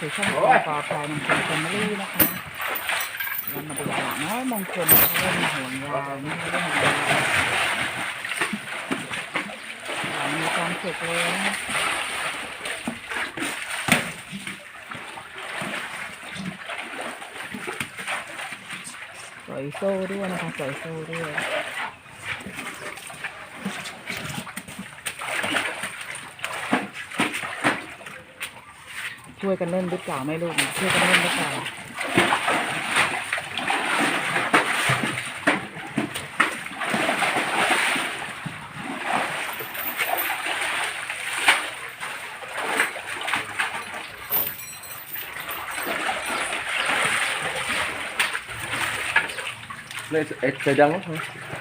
สู่ช่องของปอพลายมงคลแฟมิลี่นะคะเรามาดูหลาน้อยมงคลนะคะเล่นห่วงยาวนี่เล่นห่วงยาวมีความสุขเลยนะคะปล่อยโซ่ด้วยนะคะปล่อยโซ่ด้วย ช่วยกันเล่นหรือเปล่าไม่รู้ช่วยกันเล่นหรือเปล่านี่เอ็ดจะยังเหรอ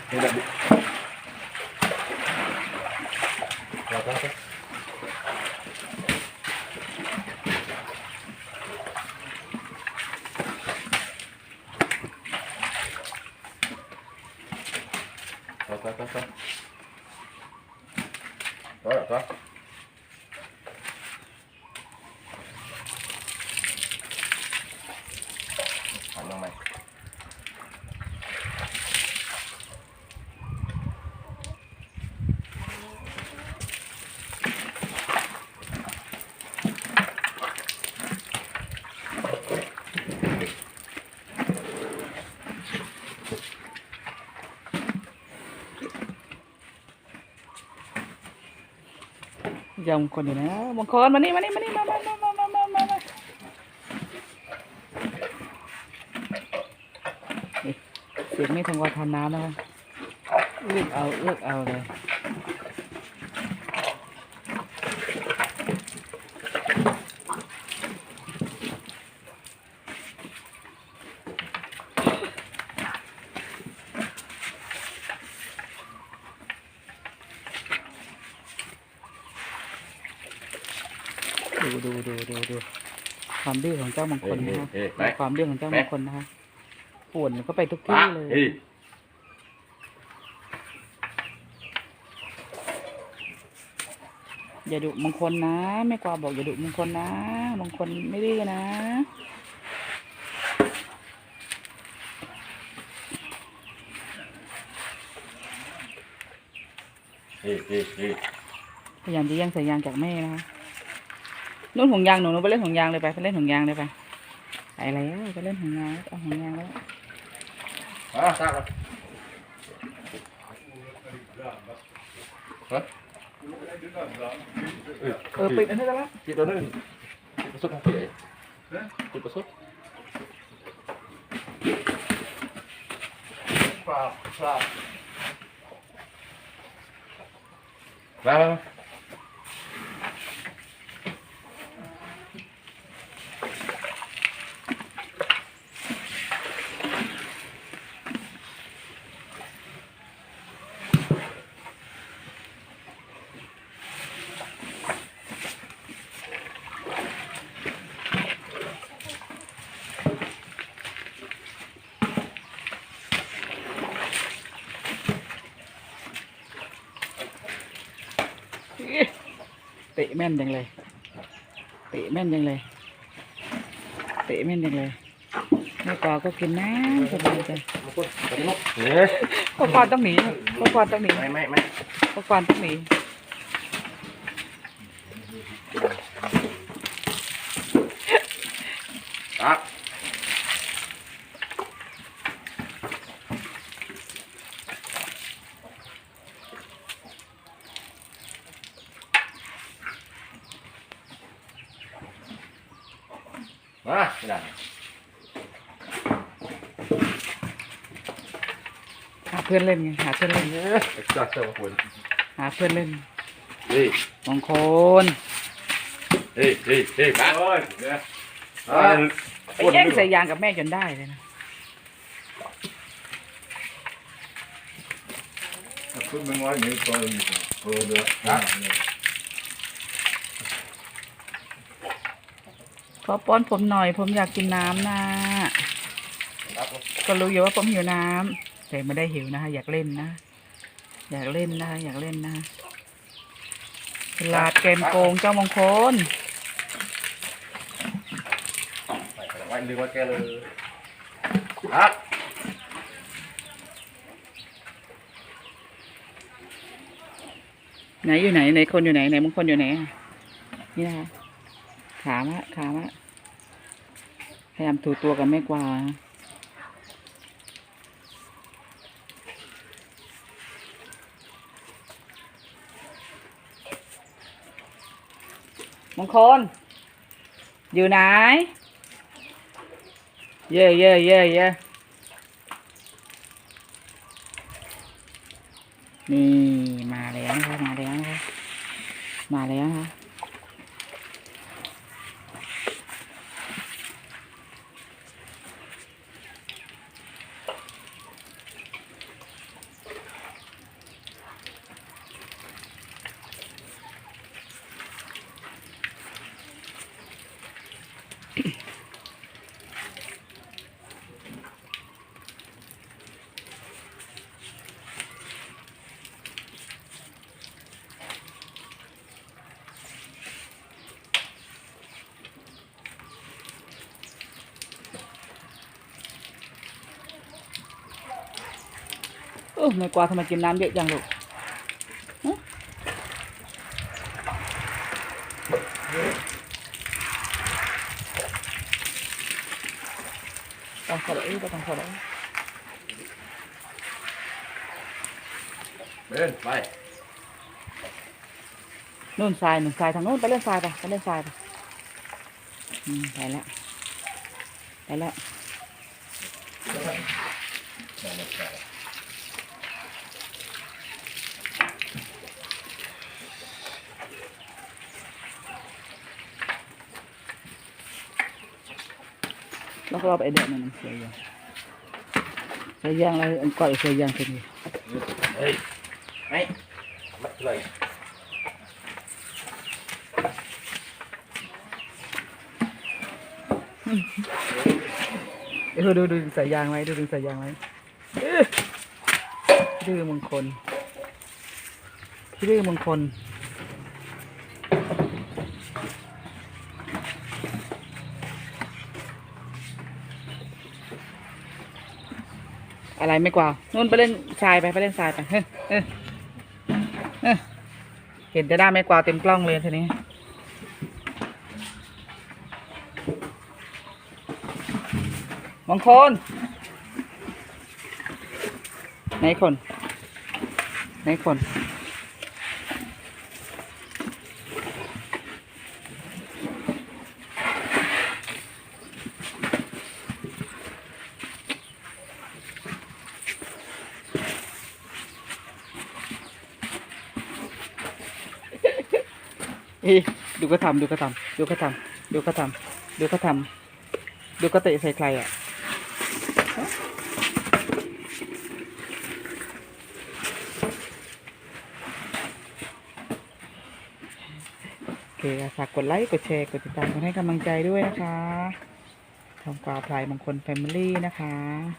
ม่ไดแบบนี้ ka, ka, ka. Tara, ka. ยำคนอยู่นะมังคอนมานี่มานี่มานี่มามามามามามาเสียงไม่ทางวัฒน้ำนะเลือกเอาเลือกเอาเลย ดูดูดูดูดูความดื้อของเจ้ามงคลนะคะเอ๊ะเอ๊ะไปดูความดื้อของเจ้ามงคลนะคะป่วนก็ไปทุกที่เลยอย่าดุมงคลนะแม่กวาบอกอย่าดุมงคลนะมงคลไม่ดื้อนะพยายามจะแย่งสายยางจากแม่นะคะ นู่นห่วงยางหนูหนูไปเล่นห่วงยางเลยไปไปเล่นห่วงยางเลยไปไปแล้วไปเล่นห่วงยางเอาห่วงยางแล้ว À, sao rồi? Hả? Ừ, เออปิดอันนี้แล้ว chị đó nữa. Chị có sốt không chị? Chị có sốt. Ra, ra, ra. ๆ แม่นจังเลยเตะแม่นจังเลยเตะแม่นจังเลยแม่กวาก็กินนะสบายใจ Một con, có cái nốt. Nè. พ่อควานต้องหนีพ่อควานต้องหนี Mày, mày, mày. พ่อควานต้องหนี มาไม่ได้หาเพื่อนเล่นไงหาเพื่อนเล่น เอ็กซ์ตร้าคนหาเพื่อนเล่นเฮ้ยมงคลเฮ้ยเฮ้ยเฮ้ยมาเนี่ยอ่ไปแย่งใส่ยางกับแม่จนได้เลยนะคุณเป็นไงเนี่ยตอนนี้โอ้เด้อ ขอป้อนผมหน่อย ผมอยากกินน้ำนะ Bác. ก็รู้อยู่ว่าผมหิวน้ำแต่ไม่ได้หิวนะคะอยากเล่นนะ อยากเล่นนะอยากเล่นนะฉลาดเกมโกงเจ้ามงคลไปลืมว่าแกเลยฮักไหนอยู่ไหนไหนคนอยู่ไหนไหนมงคลอยู่ไหนอะนี่นะคะ ขามะขามะพยายามถูตัวกับแม่กวางมงคล อยู่ไหน เย่เย่เย่เย่นี่ มาแล้วนะคะมาแล้วนะคะมาแล้วนะคะ อ้แม่กวางทำไมกินน้ำเยอะจังลูกฮะต้องขอเลยต้องขอเลยเดินไปนู่นทรายนู่นทรายทางนู้นไปเล่นทรายไปไปเล่นทรายไปอืมไปแล้วไปแล้ว แล้วก็เอาไปเด็ดมันเสียยังเสียยังอะไรอันก่อนเสียยังเป็นไงเฮ้ยไอ้มาเลยเออดูดูสายยางไว้ดูดูสายยางไว้เอ้ยดื้อมงคลดื้อมงคล อะไรไม่กว่านู่นไปเล่นทรายไปไปเล่นทรายไปเฮ้ยเฮ้ยเฮ้ยเห็นจะได้ไม่กว่าเต็มกล้องเลยทีนี้มงคลไหนคนไหนคน เอดูก็ทำดูก็ทำดูก็ทำดูก็ทำดูก็ทำดูก็เตะใส่ใครอะโอเคฝากกดไลค์กดแชร์กดติดตามกดให้กำลังใจด้วยนะคะทองกวาพลายมงคลแฟมิลี่นะคะ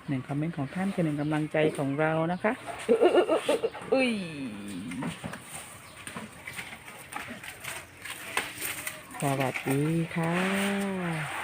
หนึ่งคอมเมนต์ของท่านคือหนึ่งกำลังใจของเรานะคะ อุ้ย สวัสดีค่ะ